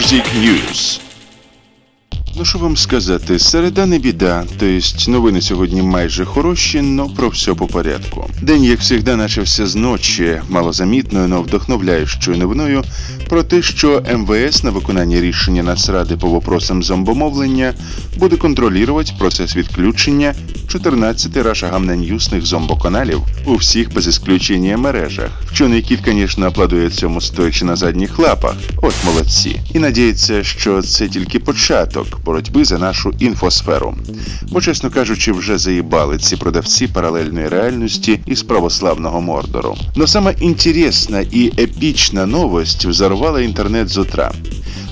Мурзік Ньюс. Ну, що вам сказати, середа не біда, тобто новини сьогодні майже хороші, но про все по порядку. День, як завжди, начався з ночі, малозамітною, но вдохновляючою новиною про те, що МВС на виконання рішення Нацради по вопросам зомбомовлення буде контролювати процес відключення 14 рашагамненюсних зомбоканалів у всіх без ісключення мережах. Вчений кіт, звісно, аплодує цьому стоячи на задніх лапах. От молодці. І надіється, що це тільки початок боротьби за нашу інфосферу. Бо, чесно кажучи, вже заїбали ці продавці паралельної реальності із православного мордору. Но саме інтересна і епічна новость взорвала інтернет з утра.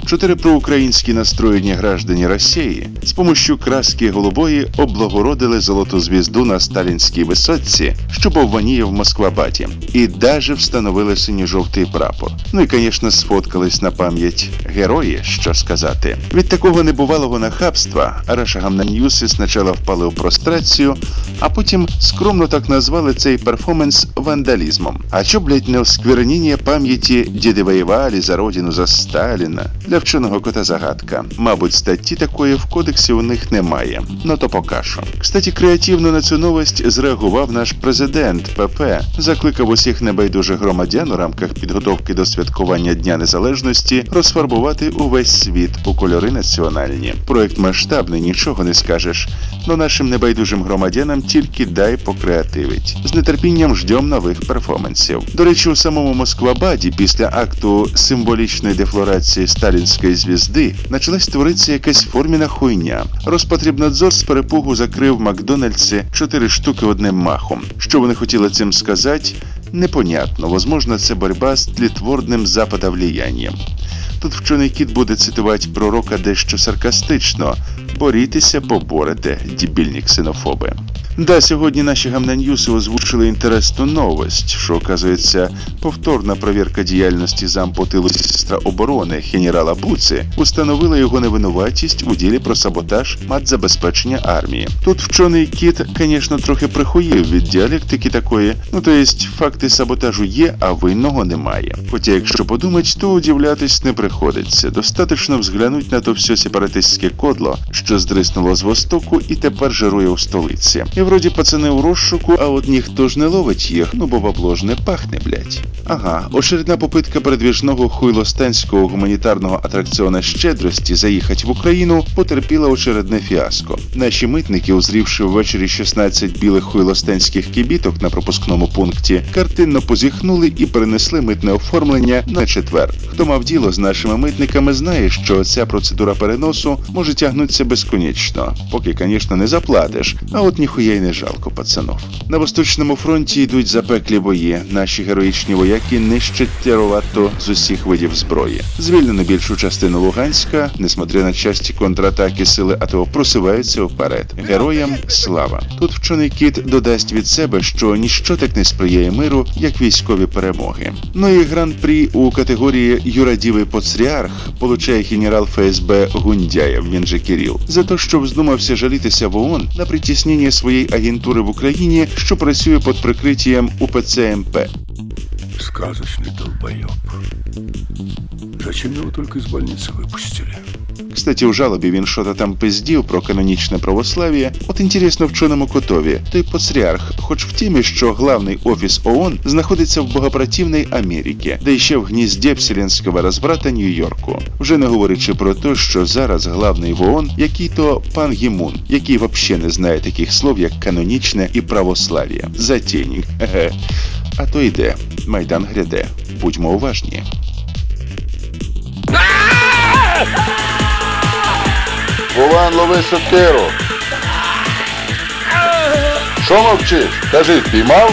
Чотири проукраїнські настроєні граждані Росії з помощью краски голубої облагородили золоту звізду на сталінській висотці, що повваніє в Москвабаді, і даже встановили синьо-жовтий прапор. Ну і, звісно, сфоткались на пам'ять герої, що сказати. Від такого небувалого нахабства Арашагам на спочатку впали в прострацію, а потім скромно так назвали цей перформанс вандалізмом. А що, блядь, не осквернення пам'яті діди воювали за родину за Сталіна? Для вченого кота загадка. Мабуть, статті такої в кодексі у них немає. Ну то покажу. Кстати, креативно на цю новость зреагував наш президент ПП, закликав усіх небайдужих громадян у рамках підготовки до святкування Дня Незалежності розфарбувати увесь світ у кольори національні. Проект масштабний, нічого не скажеш. Но нашим небайдужим громадянам тільки дай покреативить. З нетерпінням ждем нових перформансів. До речі, у самому Москвабаді після акту символічної дефлорації сталінської звізди почалась творитися якась форміна хуйня. Розпотрібнадзор з перепугу закрив Макдональдсі чотири штуки одним махом. Що вони хотіли цим сказати? Непонятно. Возможно, це боротьба з тлітворним западовліянням. Тут вчений кіт буде цитувати пророка дещо саркастично: борітеся, поборете, дібільні ксенофоби. Да, сьогодні наші гамнаньюси озвучили інтересну новость, що оказується повторна провірка діяльності зампотилу міністра оборони генерала Буци установила його невинуватість у ділі про саботаж матзабезпечення армії. Тут вчений кіт, звісно, трохи прихуїв від діалектики такої, ну то єсть факти саботажу є, а винного немає. Хоча, якщо подумать, то удивлятись не приходиться. Достаточно взглянуть на то все сепаратистське кодло, що здриснуло з востоку і тепер жирує у столиці. І вроді пацани у розшуку, а от ніхто ж не ловить їх, ну бо бабло ж не пахне, блять. Ага, очередна попитка передвіжного хуйлостанського гуманітарного атракціона щедрості заїхати в Україну потерпіла очередне фіаско. Наші митники, узрівши ввечері 16 білих хуйлостенських кібіток на пропускному пункті, картинно позіхнули і перенесли митне оформлення на четвер. Хто мав діло з нашими митниками, знає, що ця процедура переносу може тягнутися безконечно, поки, звісно, не заплатиш. А от ніхуя й не жалко пацанов. На восточному фронті йдуть запеклі бої. Наші героїчні вояки нищать терувато з усіх видів зброї. Звільнено більшу частину Луганська, несмотря на часті контратаки сили АТО, просуваються вперед. Героям слава. Тут вчений кіт додасть від себе, що ніщо так не сприяє миру, як військові перемоги. Ну і гран-прі у категорії Юрадівий Поцріарх получає генерал ФСБ Гундяєв, він же Кирил, за те, що вздумався жалітися в ООН на притіснення своєї агентури в Україні, що працює під прикриттям УПЦ МП. Сказочный долбоеб. Зачем его только из больницы выпустили? Кстати, у жалобі він що-то там пиздів про канонічне православ'я. От інтересно вченому котові, той патріарх, хоч в темі, що главний офіс ООН знаходиться в богопротивній Америці, де ще в гнізді вселенського розбрата Нью-Йорку. Вже не говорячи про те, що зараз главний в ООН який то пан Гімун, який взагалі не знає таких слов, як канонічне і православ'я. Затейник. Еге. А то йде. Майдан гряде. Будьмо уважні. Вован, лови сокиру. Що мовчиш? Кажи, піймав?